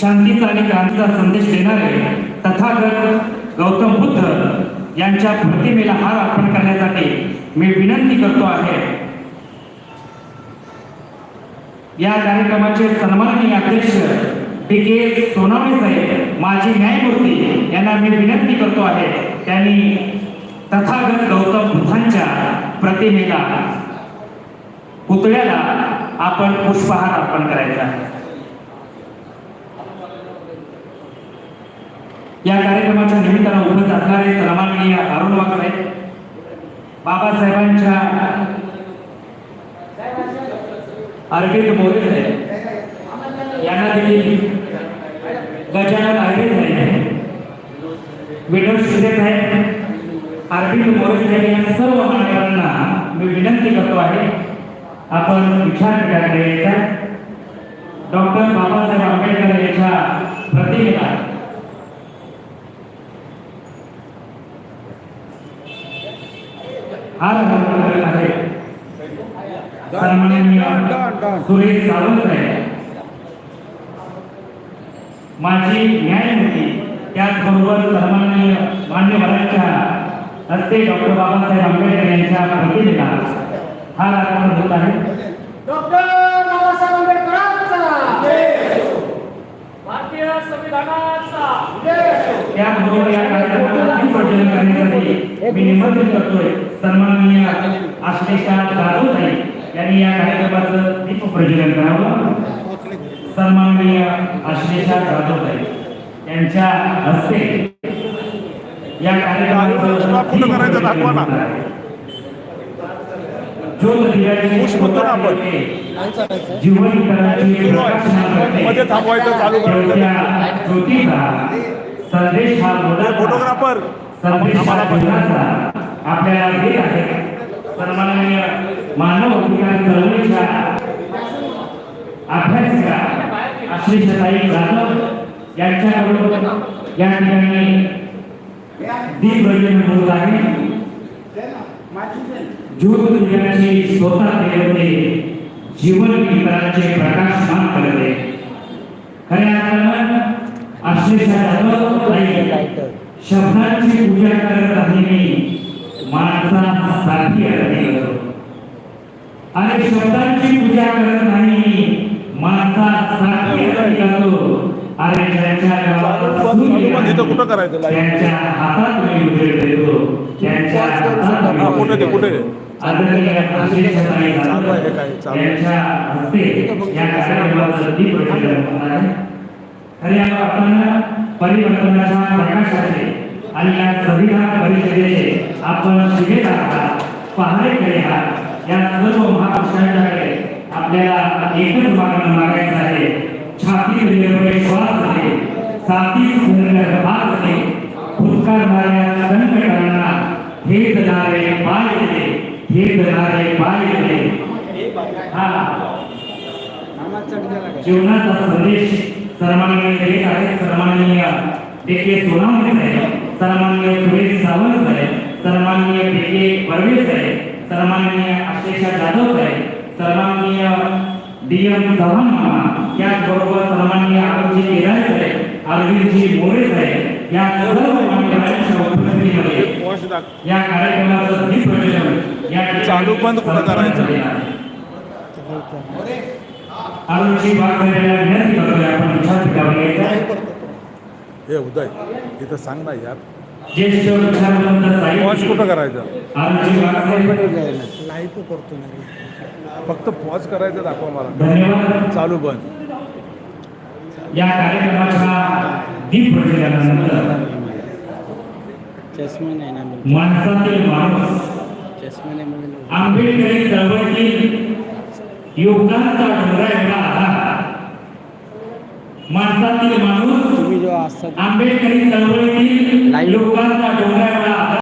शांतीचा आणि क्रांतीचा संदेश देणारे तथागत गौतम बुद्ध यांच्या प्रतिमेला हार अर्पण करण्यासाठी मी विनंती करतो आहे. या कार्यक्रमाचे सन्माननीय अध्यक्ष डी के सोनावणे साहेब माजी न्यायमूर्ती यांना मी विनंती करतो आहे. त्यांनी तथागत गौतम बुद्धांच्या प्रतिमेला पुतळ्याला आपण पुष्पहार अर्पण करायचा आहे. या कार्यक्रमाच्या निमित्तानं उपस्थित असणारे सन्माननीय अरुण वाकडे बाबासाहेबांच्या अरविंद मोरे साहेब. यांना देखील गजानन अरविंद साहेब विनोद शिंदे साहेब. अरविंद मोरे साहेब या सर्व मान्यवरांना मी विनंती करतो आहे. आपण विचार करायचा. डॉक्टर बाबासाहेब आंबेडकर यांच्या प्रतिमेला करत आहे. सन्माननीय सुरेश सावंत साहेब. माजी न्यायमूर्ती त्याचबरोबर सन्माननीय मान्यवरांच्या हस्ते डॉक्टर बाबासाहेब आंबेडकर यांच्या प्रतिमेला हार अर्पण होत आहे. डॉक्टर बाबासाहेब आंबेडकरांचा. भारतीय संविधानाचा. त्याचबरोबर या करण्यासाठी मी निमंत्रित करतोय सन्माननीय आश्लेषा जाधव ताई यांनी या कार्यक्रमाचं दीप प्रज्वलन करावं. सन्माननीय आश्लेषा जाधव ताई यांच्या हस्ते या कार्यक्रमाचं. ज्योत दिव्याची. जीवन. मध्ये थांबवायचं चालू ज्योतीचा संदेश हा फोटोग्राफर. आम्हाला हा पण मोलाचा आपल्याला देत आहे. सन्माननीय मानव अधिकार चळवळीच्या अभ्यासिका आश्लेषताई जाधव यांच्याकडून या ठिकाणी दीप प्रज्वलन होत आहे ज्योत दिव्याची स्वतः देवते जीवन इतरांचे प्रकाशमान करते. खऱ्या अर्थानं आश्लेषा जाधव. शब्दांची पूजा करत आहे मी. माणसासाठी आरती करतो आणि शब्दांची पूजा करत नाही मी. माणसासाठी आरती करतो अरे ज्यांच्या गावात कुठं करायचं? त्यांच्या हातात मी उजेड देतो त्यांच्या हातात कुठे कुठे? हस्ते या आहे. खऱ्या अर्थानं प्रकाश प्रकाशाचे आणि या संविधान परिषदेचे आपण शिवेत आहात पहारेकडे आहात या सर्व महापुरुषांच्याकडे आपल्याला एकच मागणं मागायचं आहे. छाती निर्भय श्वास आहे साथी सुंदर भाग आहे फुटकारणाऱ्या संकटांना हे जणारे पाय दे हे जणारे पाय दे हा. जीवनाचा संदेश सन्माननीय देत आहेत सन्माननीय डी के सोनावणे साहेब सन्माननीय सुरेश सावंत साहेब सन्माननीय डी के बर्वे साहेब सन्माननीय आशेषा जाधव साहेब सन्माननीय डी एम चव्हाण मामा त्याचबरोबर सन्माननीय आरोग्य केदार साहेब अरविंदजी मोरे साहेब या सर्व मान्यवरांच्या उपस्थितीमध्ये या कार्यक्रमाचं दीप या चालू बंद कुठं करायचं? विनंती करतोय आपण हे उदय इथं सांग ना यार. ज्येष्ठ विचारवंत साहित्यिक कुठं करायचं? अरुणजी वाघमारे फक्त पॉज करायचं दाखवा मला. धन्यवाद. चालू बंद. या कार्यक्रमाच्या दीप प्रज्वलनानंतर चष्मा नाही ना माणसातील माणूस चष्मा नाही म्हणून आंबेडकरी चळवळीतील योगदानचा माणसातील माणूस आंबेडकरी चळवळीतील Live. योगदानचा डोंगरा एवढा आधार